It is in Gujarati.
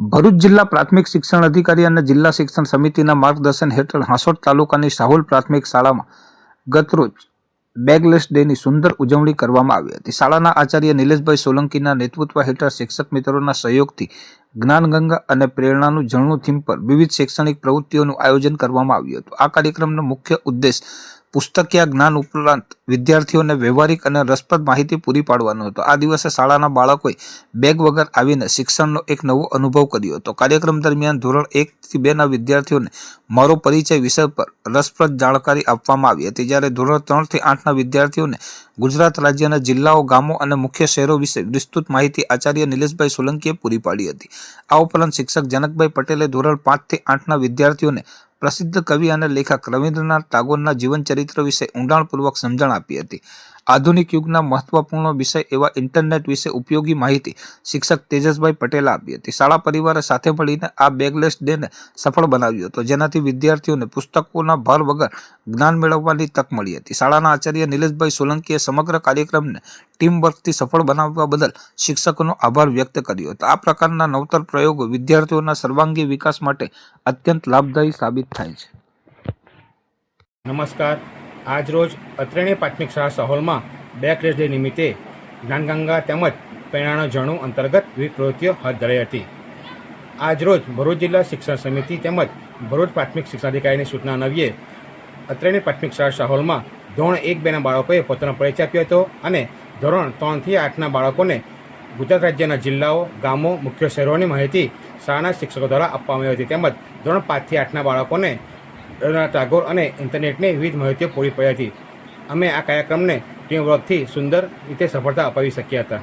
ભરૂચ જિલ્લા પ્રાથમિક શિક્ષણ અધિકારી અને જિલ્લા શિક્ષણ સમિતિના માર્ગદર્શન હેઠળ હાંસોટ તાલુકાની સાહુલ પ્રાથમિક શાળામાં ગતરોજ બેગલેસ ડેની સુંદર ઉજવણી કરવામાં આવી હતી. શાળાના આચાર્ય નિલેશભાઈ સોલંકીના નેતૃત્વ હેઠળ શિક્ષક મિત્રોના સહયોગથી જ્ઞાનગંગા અને પ્રેરણાનું ઝરણું થીમ પર વિવિધ શૈક્ષણિક પ્રવૃત્તિઓનું આયોજન કરવામાં આવ્યું હતું. આ કાર્યક્રમનો મુખ્ય ઉદ્દેશ પુસ્તકીય જ્ઞાન ઉપરાંત વિદ્યાર્થીઓને વ્યવહારિક અને રસપ્રદ માહિતી પૂરી પાડવાનો હતો. આ દિવસે શાળાના બાળકોએ બેગ વગર આવીને શિક્ષણનો એક નવો અનુભવ કર્યો હતો. કાર્યક્રમ દરમિયાન ધોરણ એકથી બેના વિદ્યાર્થીઓને મારો પરિચય વિષય પર રસપ્રદ જાણકારી આપવામાં આવી હતી. જ્યારે ધોરણ ત્રણથી આઠના વિદ્યાર્થીઓને ગુજરાત રાજ્યના જિલ્લાઓ, ગામો અને મુખ્ય શહેરો વિશે વિસ્તૃત માહિતી આચાર્ય નિલેશભાઈ સોલંકીએ પૂરી પાડી હતી. આ ઉપરાંત શિક્ષક જનકભાઈ પટેલે ધોરણ પાંચથી આઠના વિદ્યાર્થીઓને પ્રસિદ્ધ કવિ અને લેખક રવિન્દ્રનાથ ટાગોરના જીવન ચરિત્ર વિશે ઊંડાણપૂર્વક સમજણ આપી હતી. આધુનિક યુગના મહત્વપૂર્ણ વિષય એવા ઇન્ટરનેટ વિશે ઉપયોગી માહિતી શિક્ષક તેજસભાઈ પટેલે આપી હતી. શાળા પરિવારે સાથે મળીને આ બેગલેસ ડેને સફળ બનાવ્યો હતો. જેનાથી વિદ્યાર્થીઓને પુસ્તકોના ભાર વગર જ્ઞાન મેળવવાની તક મળી હતી. શાળાના આચાર્ય નિલેશભાઈ સોલંકીએ સમગ્ર કાર્યક્રમને ટીમ વર્કથી સફળ બનાવવા બદલ શિક્ષકોનો આભાર વ્યક્ત કર્યો હતો. આ પ્રકારના નવતર પ્રયોગો વિદ્યાર્થીઓના સર્વાંગી વિકાસ માટે અત્યંત લાભદાયી સાબિત થાય છે. નમસ્કાર. આજરોજ અત્રેણી પ્રાથમિક શાળા સહોલમાં બેક રેસ ડે નિમિત્તે જ્ઞાનગંગા તેમજ પ્રેરણાનો જણું અંતર્ગત વિવિધ પ્રવૃત્તિઓ હાથ ધરાઈ હતી. આજરોજ ભરૂચ જિલ્લા શિક્ષણ સમિતિ તેમજ ભરૂચ પ્રાથમિક શિક્ષણાધિકારીની સૂચના અન્વયે અત્રેણી પ્રાથમિક શાળા સહોલમાં ધોરણ એક બેના બાળકોએ પોતાનો પરિચય આપ્યો હતો અને ધોરણ ત્રણથી આઠના બાળકોને ગુજરાત રાજ્યના જિલ્લાઓ, ગામો, મુખ્ય શહેરોની માહિતી શાળાના શિક્ષકો દ્વારા આપવામાં આવી હતી તેમજ ધોરણ પાંચથી આઠના બાળકોને રવીન્દ્રનાથ ટાગોર અને ઇન્ટરનેટની વિવિધ માહિતીઓ પૂરી પડી હતી. અમે આ કાર્યક્રમને ટીમ વર્કથી સુંદર રીતે સફળતા અપાવી શક્યા હતા.